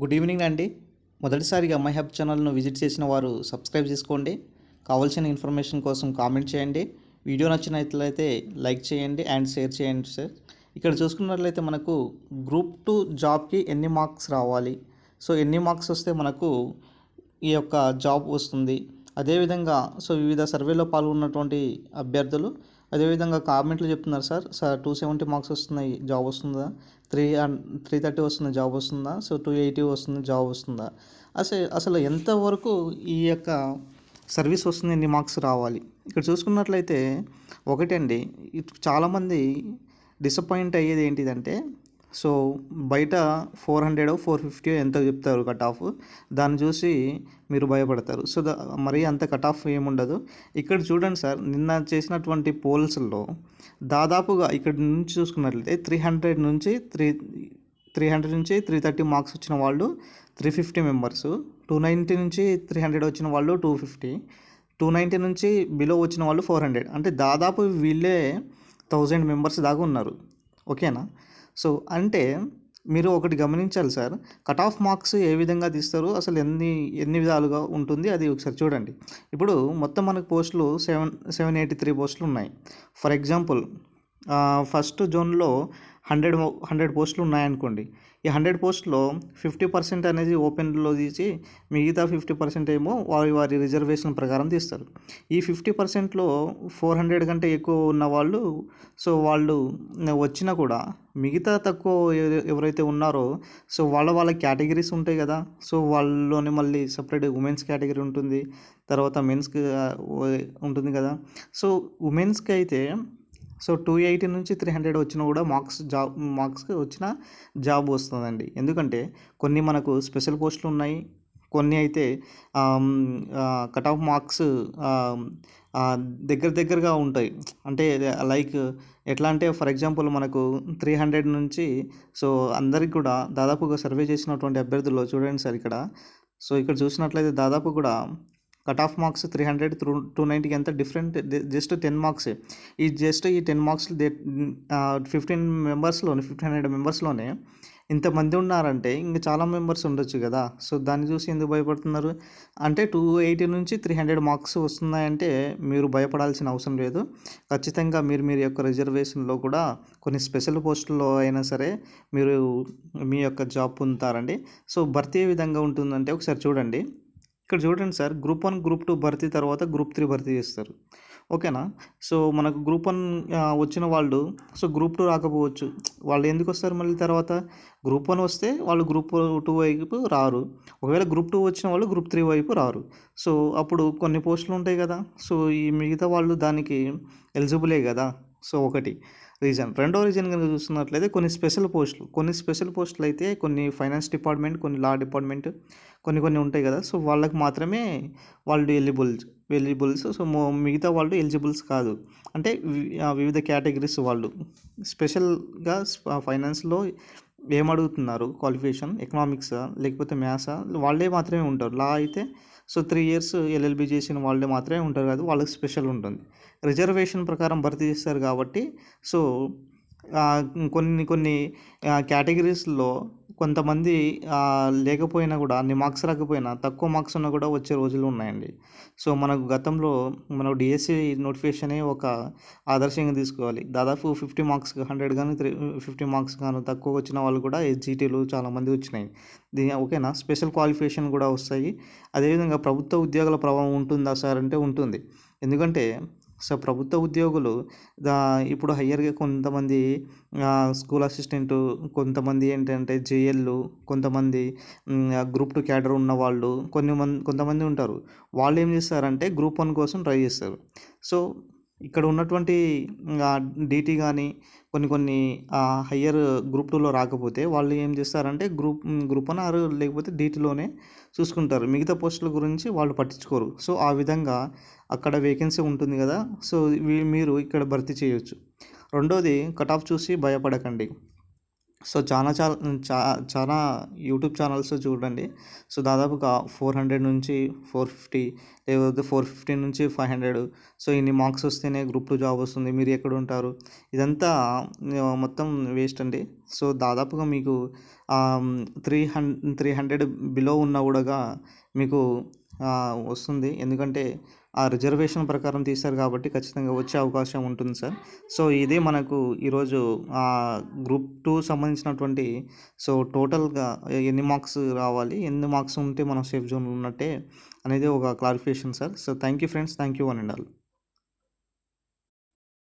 Good evening అండి. మొదటిసారిగా my hub ఛానల్ను విజిట్ చేసిన వారు సబ్స్క్రైబ్ చేసుకోండి. కావాల్సిన ఇన్ఫర్మేషన్ కోసం కామెంట్ చేయండి. వీడియో నచ్చినట్లయితే లైక్ చేయండి అండ్ షేర్ చేయండి సార్. ఇక్కడ చూసుకున్నట్లయితే మనకు గ్రూప్ టూ జాబ్కి ఎన్ని మార్క్స్ రావాలి? సో ఎన్ని మార్క్స్ వస్తే మనకు ఈ యొక్క జాబ్ వస్తుంది? అదేవిధంగా సో వివిధ సర్వేలో పాల్గొన్నటువంటి అభ్యర్థులు అదేవిధంగా కామెంట్లు చెప్తున్నారు sir. Sir two seventy marks వస్తున్నాయి జాబ్ వస్తుందా? త్రీ త్రీ థర్టీ వస్తుంది జాబ్ వస్తుందా? సో టూ ఎయిటీ వస్తుంది జాబ్ వస్తుందా? అసలు అసలు ఎంతవరకు ఈ యొక్క సర్వీస్ వస్తుంది ఎన్ని మార్క్స్ రావాలి? ఇక్కడ చూసుకున్నట్లయితే ఒకటండి చాలామంది డిసప్పాయింట్ అయ్యేది ఏంటిదంటే సో బయట ఫోర్ హండ్రెడ్ ఫోర్ ఫిఫ్టీ ఎంతో చెప్తారు కట్ ఆఫ్? దాన్ని చూసి మీరు భయపడతారు. సో మరి మరీ అంత కట్ ఆఫ్ ఏముండదు ఇక్కడ చూడండి సార్ నిన్న చేసినటువంటి పోల్స్లో దాదాపుగా ఇక్కడ నుంచి చూసుకున్నట్లయితే త్రీ హండ్రెడ్ నుంచి త్రీ త్రీ హండ్రెడ్ నుంచి త్రీ థర్టీ మార్క్స్ వచ్చిన వాళ్ళు three fifty members two ninety నుంచి త్రీ హండ్రెడ్ వచ్చిన వాళ్ళు టూ ఫిఫ్టీ టూ నైంటీ నుంచి బిలో వచ్చిన వాళ్ళు ఫోర్ హండ్రెడ్. అంటే దాదాపు వీళ్ళే థౌజండ్ మెంబర్స్ దాకా ఉన్నారు. ఓకేనా? సో అంటే మీరు ఒకటి గమనించాలి సార్. కట్ ఆఫ్ మార్క్స్ ఏ విధంగా తీస్తారు అసలు ఎన్ని ఎన్ని విధాలుగా ఉంటుంది అది ఒకసారి చూడండి. ఇప్పుడు మొత్తం మనకు పోస్టులు సెవెన్ సెవెన్ ఎయిటీ త్రీ పోస్టులు ఉన్నాయి. ఫర్ ఎగ్జాంపుల్ ఫస్ట్ జోన్లో హండ్రెడ్ హండ్రెడ్ పోస్టులు ఉన్నాయనుకోండి. ఈ హండ్రెడ్ పోస్ట్లో ఫిఫ్టీ పర్సెంట్ అనేది ఓపెన్లో తీసి మిగతా ఫిఫ్టీ పర్సెంట్ ఏమో వారి వారి రిజర్వేషన్ ప్రకారం తీస్తారు. ఈ ఫిఫ్టీ పర్సెంట్లో ఫోర్ హండ్రెడ్ కంటే ఎక్కువ ఉన్న వాళ్ళు సో వాళ్ళు వచ్చినా కూడా మిగతా తక్కువ ఎవరైతే ఉన్నారో సో వాళ్ళ వాళ్ళ కేటగిరీస్ ఉంటాయి కదా. సో వాళ్ళలోనే మళ్ళీ సపరేట్ ఉమెన్స్ కేటగిరీ ఉంటుంది. తర్వాత మెన్స్కి ఉంటుంది కదా. సో ఉమెన్స్కి అయితే సో టూ ఎయిటీ నుంచి త్రీ హండ్రెడ్ వచ్చినా కూడా మార్క్స్ జాబ్ మార్క్స్కి వచ్చిన జాబ్ వస్తుందండి. ఎందుకంటే కొన్ని మనకు స్పెషల్ పోస్టులు ఉన్నాయి. కొన్ని అయితే కట్ ఆఫ్ మార్క్స్ దగ్గర దగ్గరగా ఉంటాయి. అంటే లైక్ ఎట్లా అంటే ఫర్ ఎగ్జాంపుల్ మనకు త్రీ హండ్రెడ్ నుంచి సో అందరికి కూడా దాదాపుగా సర్వే చేసినటువంటి అభ్యర్థుల్లో చూడండి సార్ ఇక్కడ. సో ఇక్కడ చూసినట్లయితే దాదాపు కూడా cut off marks three hundred through two నైంటీకి ఎంత డిఫరెంట్ జస్ట్ టెన్ మార్క్స్. ఈ జస్ట్ ఈ టెన్ మార్క్స్ ఫిఫ్టీన్ మెంబర్స్లోనే ఫిఫ్టీన్ హండ్రెడ్ మెంబర్స్లోనే ఇంతమంది ఉన్నారంటే ఇంకా చాలా మెంబర్స్ ఉండొచ్చు కదా. సో దాన్ని చూసి ఎందుకు భయపడుతున్నారు? అంటే టూ ఎయిటీ నుంచి త్రీ హండ్రెడ్ మార్క్స్ వస్తున్నాయంటే మీరు భయపడాల్సిన అవసరం లేదు. ఖచ్చితంగా మీరు మీ యొక్క రిజర్వేషన్లో కూడా కొన్ని స్పెషల్ పోస్టుల్లో అయినా సరే మీరు మీ యొక్క జాబ్ పొందుతారండి. సో భర్తీ ఏ విధంగా ఉంటుందంటే ఒకసారి చూడండి. ఇక్కడ చూడండి sir group one group two భర్తీ తర్వాత గ్రూప్ త్రీ భర్తీ చేస్తారు. ఓకేనా? సో మనకు గ్రూప్ వన్ వచ్చిన వాళ్ళు సో గ్రూప్ టూ రాకపోవచ్చు. వాళ్ళు ఎందుకు వస్తారు మళ్ళీ తర్వాత? గ్రూప్ వన్ వస్తే వాళ్ళు గ్రూప్ టూ వైపు రారు. ఒకవేళ గ్రూప్ టూ వచ్చిన వాళ్ళు గ్రూప్ త్రీ వైపు రారు. సో అప్పుడు కొన్ని పోస్టులు ఉంటాయి కదా. సో ఈ మిగతా వాళ్ళు దానికి ఎలిజిబులే కదా. సో ఒకటి. రీజన్. రెండో రీజన్ కనుక చూస్తున్నట్లయితే కొన్ని స్పెషల్ పోస్టులు కొన్ని స్పెషల్ పోస్టులు అయితే కొన్ని ఫైనాన్స్ డిపార్ట్మెంట్ కొన్ని లా డిపార్ట్మెంట్ కొన్ని కొన్ని ఉంటాయి కదా. సో వాళ్ళకి మాత్రమే వాళ్ళు ఎలిజిబుల్స్ ఎలిజిబుల్స్. సో మిగతా వాళ్ళు ఎలిజిబుల్స్ కాదు. అంటే వివిధ కేటగిరీస్ వాళ్ళు. స్పెషల్గా ఫైనాన్స్లో ఏమడుగుతున్నారు? క్వాలిఫికేషన్ ఎకనామిక్సా లేకపోతే మ్యాథ్సా వాళ్ళే మాత్రమే ఉంటారు. లా అయితే సో త్రీ ఇయర్స్ ఎల్ఎల్బి చేసిన వాళ్ళే మాత్రమే ఉంటారు కాదు వాళ్ళకి స్పెషల్ ఉంటుంది. రిజర్వేషన్ ప్రకారం భర్తీ చేస్తారు కాబట్టి సో కొన్ని కొన్ని కేటగిరీస్లో కొంతమంది లేకపోయినా కూడా అన్ని మార్క్స్ రాకపోయినా తక్కువ మార్క్స్ ఉన్నా కూడా వచ్చే రోజులు ఉన్నాయండి. సో మనకు గతంలో మన డిఎస్సి నోటిఫికేషనే ఒక ఆదర్శంగా తీసుకోవాలి. దాదాపు ఫిఫ్టీ మార్క్స్ హండ్రెడ్ కానీ త్రీ ఫిఫ్టీ మార్క్స్ కానీ తక్కువ వచ్చిన వాళ్ళు కూడా ఎస్జీటీలు చాలామంది వచ్చినాయి. దీని ఓకేనా? స్పెషల్ క్వాలిఫికేషన్ కూడా వస్తాయి. అదేవిధంగా ప్రభుత్వ ఉద్యోగాల ప్రభావం ఉంటుందా సార్ అంటే ఉంటుంది. ఎందుకంటే సో ప్రభుత్వ ఉద్యోగులు ఇప్పుడు హయ్యర్గా కొంతమంది స్కూల్ అసిస్టెంట్ కొంతమంది ఏంటంటే జేఎల్లు కొంతమంది గ్రూప్ టూ క్యాడర్ ఉన్న వాళ్ళు కొన్ని మంది కొంతమంది ఉంటారు. వాళ్ళు ఏం చేస్తారంటే గ్రూప్ వన్ కోసం ట్రై చేస్తారు. సో ఇక్కడ ఉన్నటువంటి డీటీ కానీ కొన్ని కొన్ని హయ్యర్ గ్రూప్ టూలో రాకపోతే వాళ్ళు ఏం చేస్తారంటే గ్రూప్ గ్రూప్ వన్ ఆర్ లేకపోతే డీటీలోనే చూసుకుంటారు. మిగతా పోస్టుల గురించి వాళ్ళు పట్టించుకోరు. సో ఆ విధంగా అక్కడ వేకెన్సీ ఉంటుంది కదా. సో మీరు ఇక్కడ భర్తీ చేయొచ్చు. రెండోది కట్ ఆఫ్ చూసి భయపడకండి. సో చాలా చాలా చా చాలా యూట్యూబ్ ఛానల్స్ చూడండి. సో దాదాపుగా ఫోర్ హండ్రెడ్ నుంచి ఫోర్ ఫిఫ్టీ లేకపోతే ఫోర్ ఫిఫ్టీ నుంచి ఫైవ్ హండ్రెడ్. సో ఇన్ని మార్క్స్ వస్తేనే గ్రూప్ టూ జాబ్ వస్తుంది. మీరు ఎక్కడ ఉంటారు? ఇదంతా మొత్తం వేస్ట్ అండి. సో దాదాపుగా మీకు three hun three hundred below ఉన్న కూడా మీకు వస్తుంది. ఎందుకంటే ఆ రిజర్వేషన్ ప్రకారం తీస్తారు కాబట్టి ఖచ్చితంగా వచ్చే అవకాశం ఉంటుంది సార్. సో ఇదే మనకు ఈరోజు గ్రూప్ టూ సంబంధించినటువంటి సో టోటల్గా ఎన్ని మార్క్స్ రావాలి ఎన్ని మార్క్స్ ఉంటే మనం సేఫ్ జోన్లో ఉన్నట్టే అనేది ఒక clarification sir. So thank you friends. Thank you one and all.